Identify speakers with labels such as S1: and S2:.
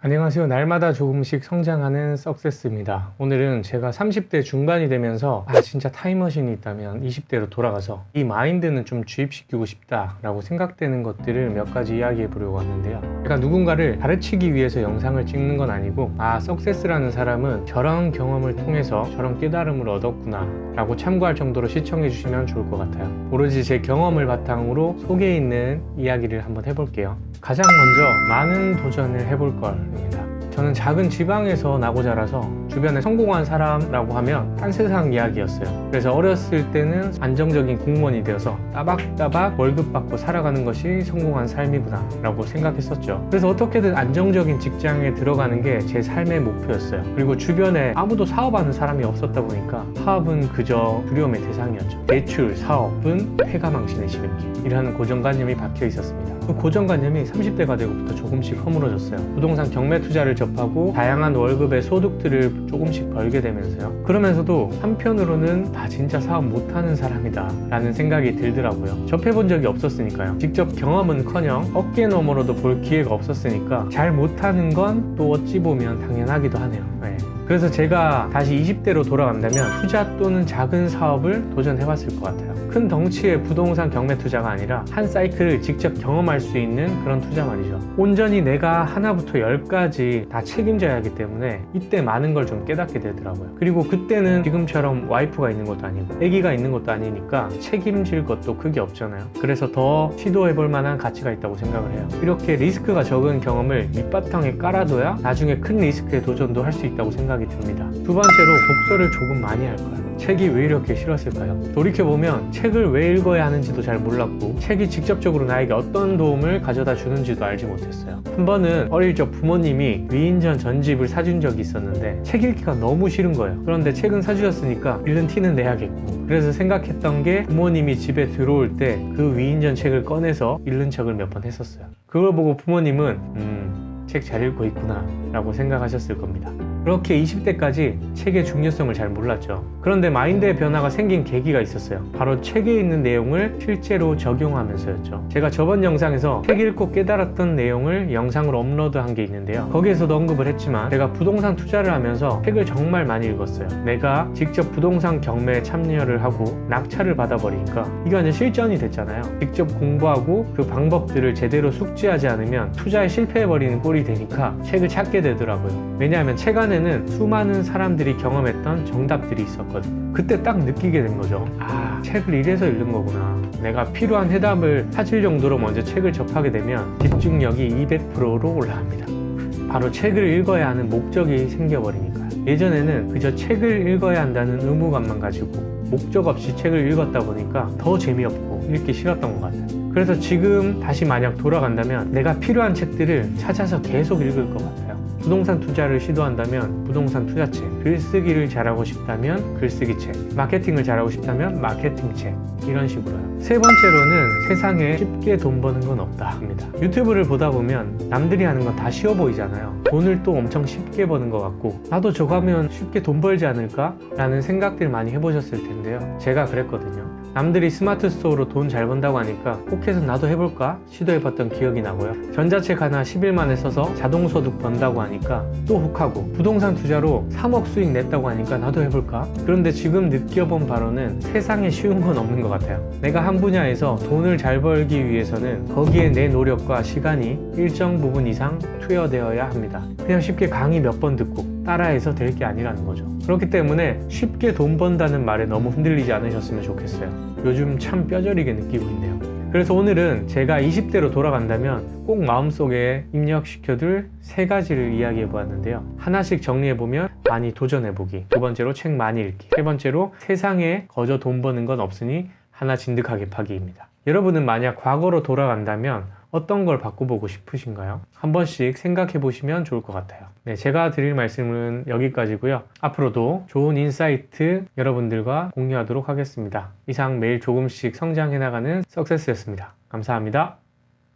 S1: 안녕하세요. 날마다 조금씩 성장하는 석세스입니다. 오늘은 제가 30대 중반이 되면서 아 진짜 타임머신이 있다면 20대로 돌아가서 이 마인드는 좀 주입시키고 싶다라고 생각되는 것들을 몇 가지 이야기해 보려고 하는데요. 제가 누군가를 가르치기 위해서 영상을 찍는 건 아니고 아 석세스라는 사람은 저런 경험을 통해서 저런 깨달음을 얻었구나 라고 참고할 정도로 시청해 주시면 좋을 것 같아요. 오로지 제 경험을 바탕으로 속에 있는 이야기를 한번 해볼게요. 가장 먼저 많은 도전을 해볼 걸입니다. 저는 작은 지방에서 나고 자라서 주변에 성공한 사람라고 하면 딴 세상 이야기였어요. 그래서 어렸을 때는 안정적인 공무원이 되어서 따박따박 월급 받고 살아가는 것이 성공한 삶이구나 라고 생각했었죠. 그래서 어떻게든 안정적인 직장에 들어가는 게 제 삶의 목표였어요. 그리고 주변에 아무도 사업하는 사람이 없었다 보니까 사업은 그저 두려움의 대상이었죠. 대출, 사업은 폐가망신의 지름길이라는 고정관념이 박혀 있었습니다. 그 고정관념이 30대가 되고부터 조금씩 허물어졌어요. 부동산 경매 투자를 접 하고 다양한 월급의 소득들을 조금씩 벌게 되면서요. 그러면서도 한편으로는 나 진짜 사업 못하는 사람이다 라는 생각이 들더라고요. 접해본 적이 없었으니까요. 직접 경험은 커녕 어깨 너머로도 볼 기회가 없었으니까 잘 못하는 건 또 어찌 보면 당연하기도 하네요. 네. 그래서 제가 다시 20대로 돌아간다면 투자 또는 작은 사업을 도전해봤을 것 같아요. 큰 덩치의 부동산 경매 투자가 아니라 한 사이클을 직접 경험할 수 있는 그런 투자 말이죠. 온전히 내가 하나부터 열까지 다 책임져야 하기 때문에 이때 많은 걸 좀 깨닫게 되더라고요. 그리고 그때는 지금처럼 와이프가 있는 것도 아니고 아기가 있는 것도 아니니까 책임질 것도 크게 없잖아요. 그래서 더 시도해볼 만한 가치가 있다고 생각을 해요. 이렇게 리스크가 적은 경험을 밑바탕에 깔아둬야 나중에 큰 리스크에 도전도 할 수 있다고 생각 이 듭니다. 두 번째로 독서를 조금 많이 할 거예요. 책이 왜 이렇게 싫었을까요? 돌이켜보면 책을 왜 읽어야 하는지도 잘 몰랐고 책이 직접적으로 나에게 어떤 도움을 가져다 주는지도 알지 못했어요. 한 번은 어릴 적 부모님이 위인전 전집을 사준 적이 있었는데 책 읽기가 너무 싫은 거예요. 그런데 책은 사주셨으니까 읽는 티는 내야겠고 그래서 생각했던 게 부모님이 집에 들어올 때 그 위인전 책을 꺼내서 읽는 척을 몇 번 했었어요. 그걸 보고 부모님은 음, 책 잘 읽고 있구나 라고 생각하셨을 겁니다. 그렇게 20대까지 책의 중요성을 잘 몰랐죠. 그런데 마인드의 변화가 생긴 계기가 있었어요. 바로 책에 있는 내용을 실제로 적용하면서였죠. 제가 저번 영상에서 책 읽고 깨달았던 내용을 영상으로 업로드한 게 있는데요. 거기에서도 언급을 했지만 제가 부동산 투자를 하면서 책을 정말 많이 읽었어요. 내가 직접 부동산 경매에 참여를 하고 낙찰을 받아버리니까 이게 완전 실전이 됐잖아요. 직접 공부하고 그 방법들을 제대로 숙지하지 않으면 투자에 실패해버리는 꼴이 되니까 책을 찾게 되더라고요. 왜냐하면 책 안에 는 수많은 사람들이 경험했던 정답들이 있었거든요. 그때 딱 느끼게 된 거죠. 아, 책을 이래서 읽는 거구나. 내가 필요한 해답을 찾을 정도로 먼저 책을 접하게 되면 집중력이 200%로 올라갑니다. 바로 책을 읽어야 하는 목적이 생겨버리니까요. 예전에는 그저 책을 읽어야 한다는 의무감만 가지고 목적 없이 책을 읽었다 보니까 더 재미없고 읽기 싫었던 것 같아요. 그래서 지금 다시 만약 돌아간다면 내가 필요한 책들을 찾아서 계속 읽을 것 같아요. 부동산 투자를 시도한다면 부동산 투자책, 글쓰기를 잘하고 싶다면 글쓰기 책, 마케팅을 잘하고 싶다면 마케팅 책, 이런 식으로요. 세 번째로는 세상에 쉽게 돈 버는 건 없다 합니다. 유튜브를 보다 보면 남들이 하는 건 다 쉬워 보이잖아요. 돈을 또 엄청 쉽게 버는 것 같고 나도 저거 하면 쉽게 돈 벌지 않을까? 라는 생각들 많이 해보셨을 텐데요. 제가 그랬거든요. 남들이 스마트 스토어로 돈 잘 번다고 하니까 꼭 해서 나도 해볼까 시도해봤던 기억이 나고요. 전자책 하나 10일 만에 써서 자동소득 번다고 하니까 또 혹하고 부동산 투자로 3억 수익 냈다고 하니까 나도 해볼까? 그런데 지금 느껴본 바로는 세상에 쉬운 건 없는 것 같아요. 내가 한 분야에서 돈을 잘 벌기 위해서는 거기에 내 노력과 시간이 일정 부분 이상 투여되어야 합니다. 그냥 쉽게 강의 몇 번 듣고 따라해서 될 게 아니라는 거죠. 그렇기 때문에 쉽게 돈 번다는 말에 너무 흔들리지 않으셨으면 좋겠어요. 요즘 참 뼈저리게 느끼고 있네요. 그래서 오늘은 제가 20대로 돌아간다면 꼭 마음속에 입력시켜둘 세 가지를 이야기해 보았는데요. 하나씩 정리해 보면 많이 도전해 보기. 두 번째로 책 많이 읽기. 세 번째로 세상에 거저 돈 버는 건 없으니 하나 진득하게 파기입니다. 여러분은 만약 과거로 돌아간다면 어떤 걸 바꿔보고 싶으신가요? 한 번씩 생각해 보시면 좋을 것 같아요. 네, 제가 드릴 말씀은 여기까지고요. 앞으로도 좋은 인사이트 여러분들과 공유하도록 하겠습니다. 이상 매일 조금씩 성장해 나가는 석세스였습니다. 감사합니다.